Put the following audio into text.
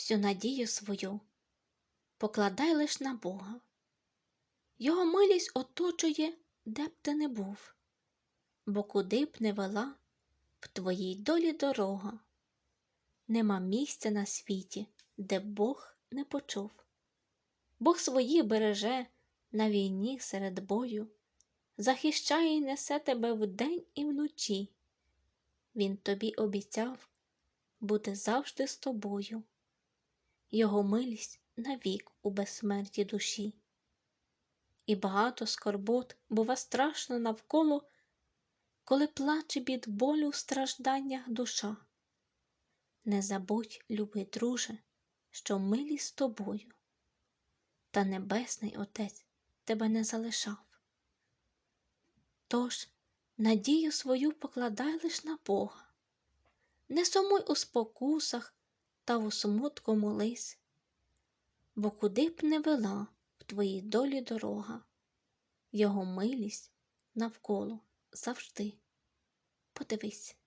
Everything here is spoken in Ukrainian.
всю надію свою покладай лиш на Бога. Його милість оточує, де б ти не був, бо куди б не вела в твоїй долі дорога. Нема місця на світі, де Бог не почув. Бог свої береже на війні серед бою, захищає і несе тебе вдень і вночі. Він тобі обіцяв бути завжди з тобою, Його милість навік у безсмерті душі. І багато скорбот, бува страшно навколо, коли плаче від болю в стражданнях душа. Не забудь, любий друже, що милість тобою, та Небесний Отець тебе не залишав. Тож надію свою покладай лиш на Бога, не сумуй у спокусах та у смутку молись, бо куди б не вела в твоїй долі дорога, Його милість навколо завжди. Подивись.